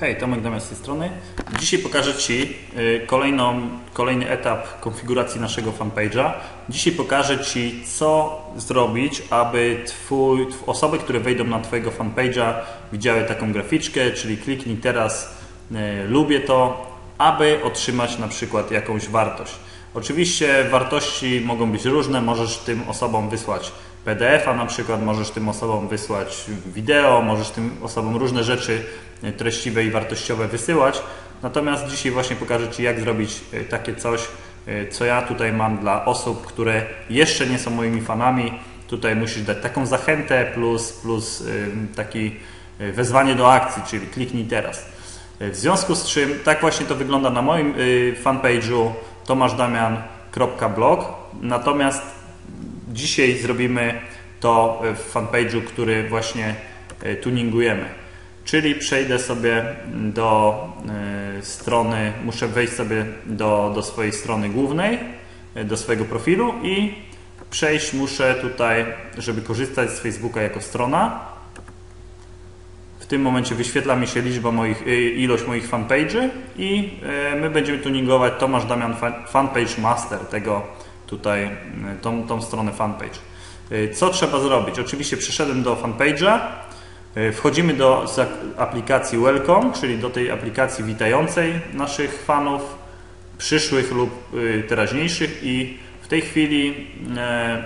Hej, Tomek Damian z tej strony. Dzisiaj pokażę Ci y, kolejną, kolejny etap konfiguracji naszego fanpage'a. Dzisiaj pokażę Ci, co zrobić, aby twój, osoby, które wejdą na Twojego fanpage'a, widziały taką graficzkę, czyli kliknij teraz y, lubię to, aby otrzymać na przykład jakąś wartość. Oczywiście wartości mogą być różne, możesz tym osobom wysłać PDF-a na przykład, możesz tym osobom wysłać wideo, możesz tym osobom różne rzeczy treściwe i wartościowe wysyłać. Natomiast dzisiaj właśnie pokażę Ci, jak zrobić e, takie coś, e, co ja tutaj mam dla osób, które jeszcze nie są moimi fanami. Tutaj musisz dać taką zachętę plus, plus e, taki wezwanie do akcji, czyli kliknij teraz. W związku z czym tak właśnie to wygląda na moim fanpage'u tomaszdamian.blog. Natomiast dzisiaj zrobimy to w fanpage'u, który właśnie tuningujemy. Czyli przejdę sobie do e, strony, muszę wejść sobie do, do swojej strony głównej, e, do swojego profilu i przejść muszę tutaj, żeby korzystać z Facebooka jako strona. W tym momencie wyświetla mi się liczba moich, e, ilość moich fanpage'y i my będziemy tuningować Tomasz Damian Fanpage Master, tego tutaj, tą, tą stronę fanpage. Co trzeba zrobić? Oczywiście przyszedłem do fanpage'a, E, wchodzimy do aplikacji Welcome, czyli do tej aplikacji witającej naszych fanów, przyszłych lub e, teraźniejszych i w tej chwili e,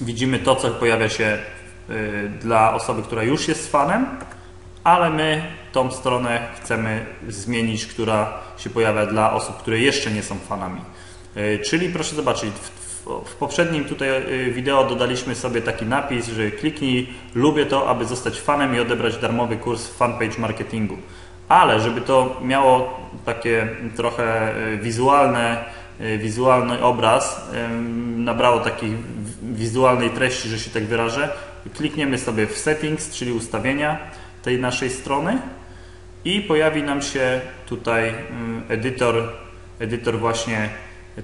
widzimy to, co pojawia się dla osoby, która już jest fanem, ale my tą stronę chcemy zmienić, która się pojawia dla osób, które jeszcze nie są fanami. Czyli proszę zobaczyć, w poprzednim tutaj y, wideo dodaliśmy sobie taki napis, że kliknij lubię to, aby zostać fanem i odebrać darmowy kurs fanpage marketingu. Ale żeby to miało takie trochę y, wizualne, wizualny obraz, nabrało takiej wizualnej treści, że się tak wyrażę, klikniemy sobie w settings, czyli ustawienia tej naszej strony i pojawi nam się tutaj edytor, edytor właśnie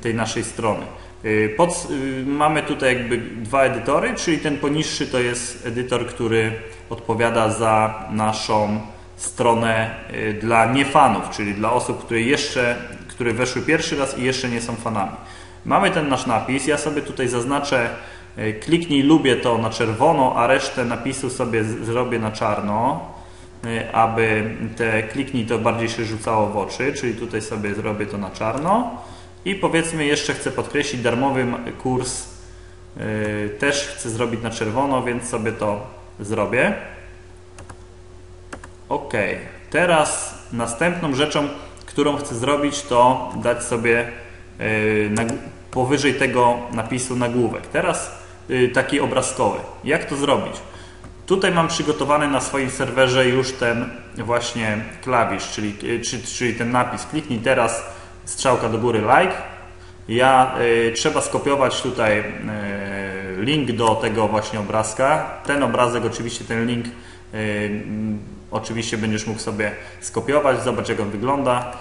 tej naszej strony. Y, pod, y, mamy tutaj jakby dwa edytory, czyli ten poniższy to jest edytor, który odpowiada za naszą stronę y, dla niefanów, czyli dla osób, które jeszcze, które weszły pierwszy raz i jeszcze nie są fanami. Mamy ten nasz napis, ja sobie tutaj zaznaczę kliknij lubię to na czerwono, a resztę napisu sobie zrobię na czarno, aby te kliknij to bardziej się rzucało w oczy, czyli tutaj sobie zrobię to na czarno. I powiedzmy jeszcze chcę podkreślić darmowy kurs yy, też chcę zrobić na czerwono, więc sobie to zrobię. Ok, teraz następną rzeczą, którą chcę zrobić to dać sobie yy, powyżej tego napisu nagłówek. Teraz yy, taki obrazkowy. Jak to zrobić? Tutaj mam przygotowany na swoim serwerze już ten właśnie klawisz, czyli, czyli ten napis. Kliknij teraz strzałka do góry like. Ja y, trzeba skopiować tutaj y, link do tego właśnie obrazka. Ten obrazek, oczywiście ten link y, oczywiście będziesz mógł sobie skopiować, zobacz jak on wygląda.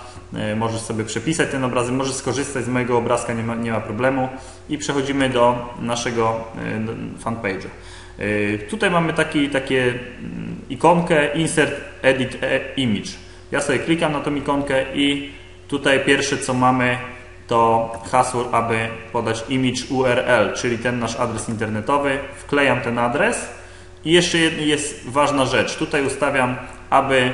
Y, możesz sobie przepisać ten obrazek, możesz skorzystać z mojego obrazka, nie ma, nie ma problemu. I przechodzimy do naszego y, fanpage'a. Y, tutaj mamy taki, takie mm, ikonkę Insert Edit e, Image. Ja sobie klikam na tą ikonkę i Tutaj pierwsze co mamy to hasło, aby podać image URL, czyli ten nasz adres internetowy. Wklejam ten adres i jeszcze jest ważna rzecz. Tutaj ustawiam, aby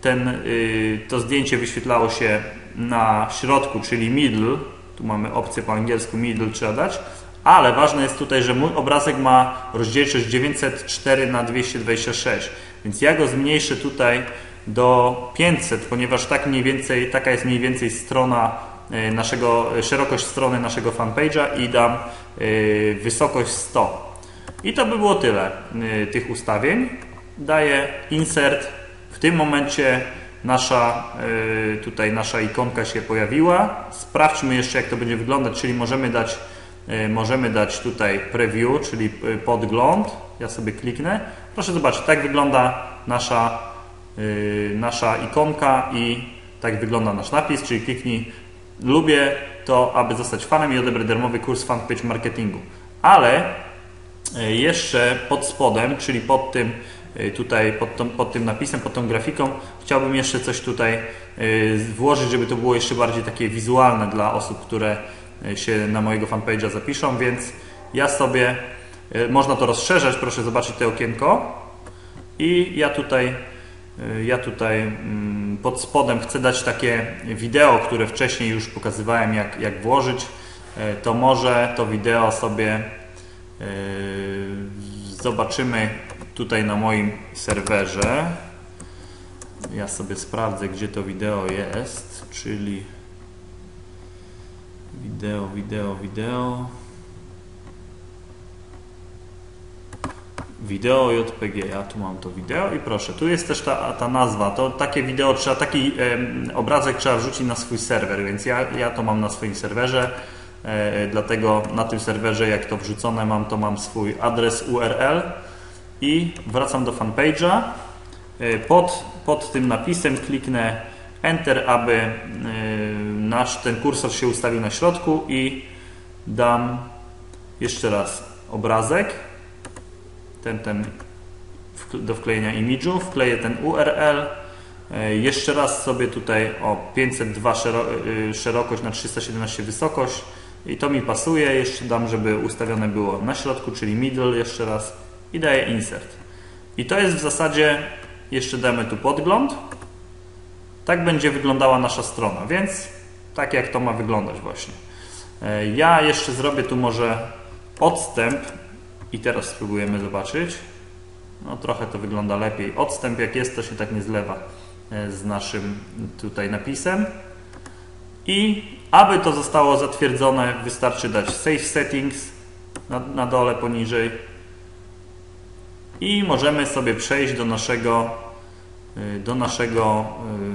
ten, y, to zdjęcie wyświetlało się na środku, czyli middle. Tu mamy opcję po angielsku middle trzeba dać. Ale ważne jest tutaj, że mój obrazek ma rozdzielczość 904 na 226, więc ja go zmniejszę tutaj do 500, ponieważ tak mniej więcej, taka jest mniej więcej strona e, naszego, szerokość strony naszego fanpage'a i dam e, wysokość 100. I to by było tyle e, tych ustawień. Daję insert. W tym momencie nasza, tutaj nasza ikonka się pojawiła. Sprawdźmy jeszcze jak to będzie wyglądać, czyli możemy dać, możemy dać tutaj preview, czyli podgląd. Ja sobie kliknę. Proszę zobaczyć, tak wygląda nasza nasza ikonka i tak wygląda nasz napis, czyli kliknij lubię to, aby zostać fanem i odebrać darmowy kurs fanpage marketingu. Ale y, jeszcze pod spodem, czyli pod tym y, tutaj pod, tą, pod tym napisem, pod tą grafiką. Chciałbym jeszcze coś tutaj y, włożyć, żeby to było jeszcze bardziej takie wizualne dla osób, które y, się na mojego fanpage'a zapiszą, więc ja sobie, można to rozszerzać, proszę zobaczyć to okienko i ja tutaj ja tutaj mm, pod spodem chcę dać takie wideo, które wcześniej już pokazywałem jak, jak włożyć to może to wideo sobie zobaczymy tutaj na moim serwerze. Ja sobie sprawdzę, gdzie to wideo jest, czyli wideo, wideo, wideo. Wideo JPG, ja tu mam to wideo i proszę, tu jest też ta, ta nazwa, to takie wideo trzeba, taki obrazek trzeba wrzucić na swój serwer, więc ja, ja to mam na swoim serwerze, e, dlatego na tym serwerze jak to wrzucone mam, to mam swój adres URL, i wracam do fanpage'a. E, pod, pod tym napisem kliknę Enter, aby e, nasz ten kursor się ustawił na środku i dam jeszcze raz obrazek, ten, ten do wklejenia imidżu, wkleję ten URL, e, jeszcze raz sobie tutaj o 502 szerokość na 317 wysokość i to mi pasuje, jeszcze dam, żeby ustawione było na środku, czyli middle jeszcze raz i daję insert. I to jest w zasadzie, jeszcze damy tu podgląd. Tak będzie wyglądała nasza strona, więc tak jak to ma wyglądać właśnie. E, ja jeszcze zrobię tu może odstęp i teraz spróbujemy zobaczyć. No trochę to wygląda lepiej. Odstęp jak jest to się tak nie zlewa e, z naszym tutaj napisem. I aby to zostało zatwierdzone wystarczy dać Save Settings na, na dole poniżej i możemy sobie przejść do naszego do naszego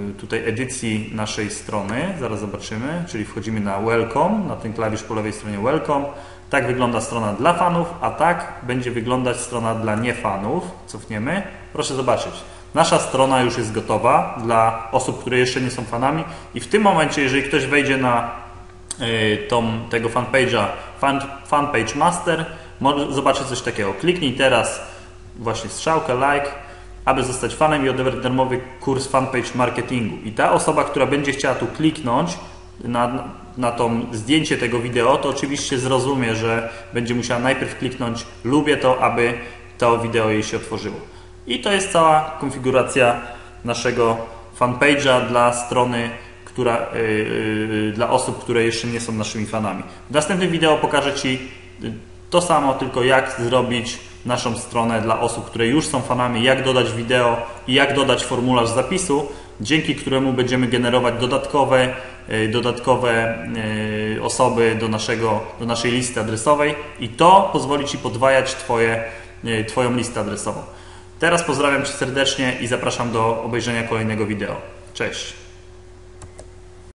y, tutaj edycji naszej strony. Zaraz zobaczymy, czyli wchodzimy na Welcome, na ten klawisz po lewej stronie Welcome. Tak wygląda strona dla fanów, a tak będzie wyglądać strona dla niefanów. Cofniemy. Proszę zobaczyć. Nasza strona już jest gotowa dla osób, które jeszcze nie są fanami i w tym momencie, jeżeli ktoś wejdzie na y, tą, tego fanpage'a fan, Fanpage Master, może zobaczyć coś takiego. Kliknij teraz właśnie strzałkę, like, aby zostać fanem i odebrać darmowy kurs fanpage marketingu. I ta osoba, która będzie chciała tu kliknąć na, na to zdjęcie tego wideo, to oczywiście zrozumie, że będzie musiała najpierw kliknąć lubię to, aby to wideo jej się otworzyło. I to jest cała konfiguracja naszego fanpage'a dla strony, która, yy, yy, dla osób, które jeszcze nie są naszymi fanami. W następnym wideo pokażę Ci to samo, tylko jak zrobić naszą stronę dla osób, które już są fanami, jak dodać wideo i jak dodać formularz zapisu, dzięki któremu będziemy generować dodatkowe, e, dodatkowe e, osoby do, naszego, do naszej listy adresowej i to pozwoli Ci podwajać twoje, e, Twoją listę adresową. Teraz pozdrawiam Cię serdecznie i zapraszam do obejrzenia kolejnego wideo. Cześć!